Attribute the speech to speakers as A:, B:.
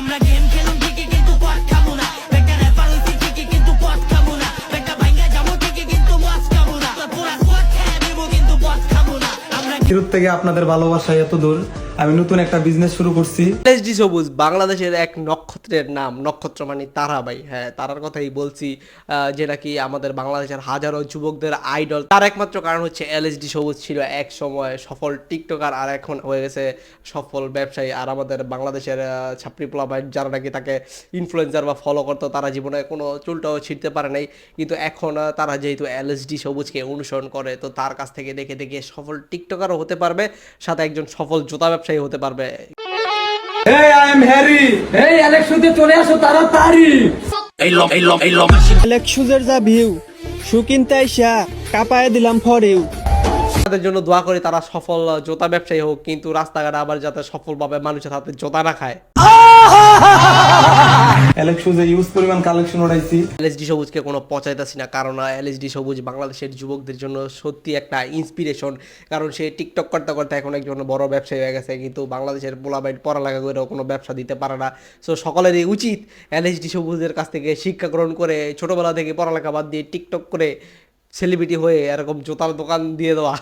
A: আমরা গেম কিন্তু পথ খাব না। কিন্তু খাব না। যাব কিন্তু খাব না। পথ খেয়ে কিন্তু পথ খাব না।
B: থেকে আপনাদের ভালোবাসা এত দূর। আমি নতুন একটা বিজনেস শুরু করছি।
C: এলএসডি সবুজ বাংলাদেশের এক নক্ষত্রের নাম নক্ষত্র মানে তারা ভাই। হ্যাঁ তারার কথাই বলছি আহ, যে নাকি আমাদের বাংলাদেশের হাজারো যুবকদের আইডল তার একমাত্র কারণ হচ্ছে এলএসডি সবুজ ছিল এক সময় সফল টিকটকার আর এখন হয়ে গেছে সফল ব্যবসায়ী। আর আমাদের বাংলাদেশের ছাপড়ি পোলা ভাই যারা নাকি তাকে ইনফ্লুয়েন্সার বা ফলো করতো তারা জীবনে কোনো চুলটাও ছিঁড়তে পারে নাই। কিন্তু এখন তারা যেহেতু এলএসডি সবুজকে অনুসরণ করে তো তার কাছ থেকে দেখে দেখে সফল টিকটকারও হতে পারবে সাথে একজন সফল জুতা ব্যবসায়ী হতে পারবে।
B: এই আই এম হ্যারি
D: এই ইলেকশনে চলে আসো তাড়াতাড়ি
E: লেকসুজের যা ভিউ সুকিনতে আইসা কাপায় দিলাম
C: তাদের জন্য দোয়া করি তারা সফল জোতা ব্যবসায়ী হোক কিন্তু রাস্তাঘাটে আবার যাতে সফলভাবে মানুষের হাতে জোতা না খায়।
B: ইউজ পরিমাণ কালেকশন
C: এলএসডি সবুজকে কোনো পচাইতেছি না কারণ এলএসডি সবুজ বাংলাদেশের যুবকদের জন্য সত্যি একটা ইন্সপিরেশন কারণ সে টিকটক করতে করতে এখন একজন বড় ব্যবসায়ী হয়ে গেছে কিন্তু বাংলাদেশের পোলাবাইট পড়ালেখা করেও কোনো ব্যবসা দিতে পারে না। সো সকলেরই উচিত এলএসডি সবুজের কাছ থেকে শিক্ষা গ্রহণ করে ছোটবেলা থেকে পড়ালেখা বাদ দিয়ে টিকটক করে সেলিব্রিটি হয়ে এরকম জোতার দোকান দিয়ে দেওয়া।